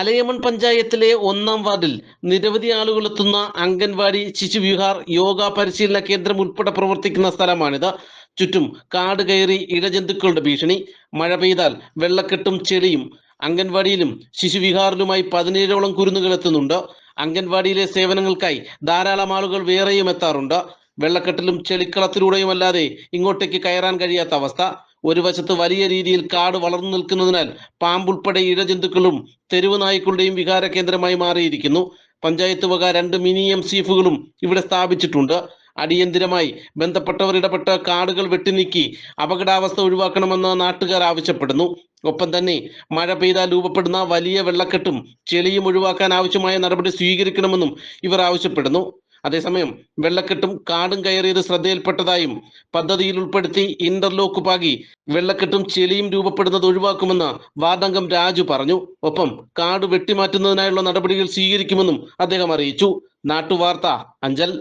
അലയമൺ പഞ്ചായത്തിലെ ഒന്നാം വാർഡിൽ നിരവധി ആളുകൾ എത്തുന്ന അംഗൻവാടി ശിശുവിഹാർ യോഗ പരിശീലന കേന്ദ്രം ഉൾപ്പെടെ പ്രവർത്തിക്കുന്ന സ്ഥലമാണിത്. ചുറ്റും കാട് കയറി ഇഴജന്തുക്കളുടെ ഭീഷണി. മഴ പെയ്താൽ വെള്ളക്കെട്ടും ചെളിയും. അംഗൻവാടിയിലും ശിശുവിഹാറിലുമായി പതിനേഴോളം കുരുന്നുകൾ എത്തുന്നുണ്ട്. അംഗൻവാടിയിലെ സേവനങ്ങൾക്കായി ധാരാളം ആളുകൾ വേറെയും എത്താറുണ്ട്. വെള്ളക്കെട്ടിലും ചെളിക്കളത്തിലൂടെയും അല്ലാതെ ഇങ്ങോട്ടേക്ക് കയറാൻ കഴിയാത്ത അവസ്ഥ. ഒരു വശത്ത് വലിയ രീതിയിൽ കാട് വളർന്നു നിൽക്കുന്നതിനാൽ പാമ്പുൾപ്പെടെ ഇഴജന്തുക്കളും തെരുവ് നായ്ക്കളുടെയും വികാര കേന്ദ്രമായി മാറിയിരിക്കുന്നു. പഞ്ചായത്ത് വക രണ്ട് മിനി എം സീഫുകളും ഇവിടെ സ്ഥാപിച്ചിട്ടുണ്ട്. അടിയന്തിരമായി ബന്ധപ്പെട്ടവർ ഇടപെട്ട് കാടുകൾ വെട്ടിനീക്കി അപകടാവസ്ഥ ഒഴിവാക്കണമെന്ന് നാട്ടുകാർ ആവശ്യപ്പെടുന്നു. ഒപ്പം തന്നെ മഴ പെയ്താൽ രൂപപ്പെടുന്ന വലിയ വെള്ളക്കെട്ടും ചെളിയും ഒഴിവാക്കാൻ ആവശ്യമായ നടപടി സ്വീകരിക്കണമെന്നും ഇവർ ആവശ്യപ്പെടുന്നു. അതേസമയം വെള്ളക്കെട്ടും കാടും കയറിയത് ശ്രദ്ധയിൽപ്പെട്ടതായും പദ്ധതിയിൽ ഉൾപ്പെടുത്തി ഇന്റർലോക്ക് പാകി വെള്ളക്കെട്ടും ചെളിയും രൂപപ്പെടുന്നത് ഒഴിവാക്കുമെന്ന് വാർഡംഗം രാജു പറഞ്ഞു. ഒപ്പം കാട് വെട്ടിമാറ്റുന്നതിനായുള്ള നടപടികൾ സ്വീകരിക്കുമെന്നും അദ്ദേഹം അറിയിച്ചു. നാട്ടുവാർത്ത അഞ്ചൽ.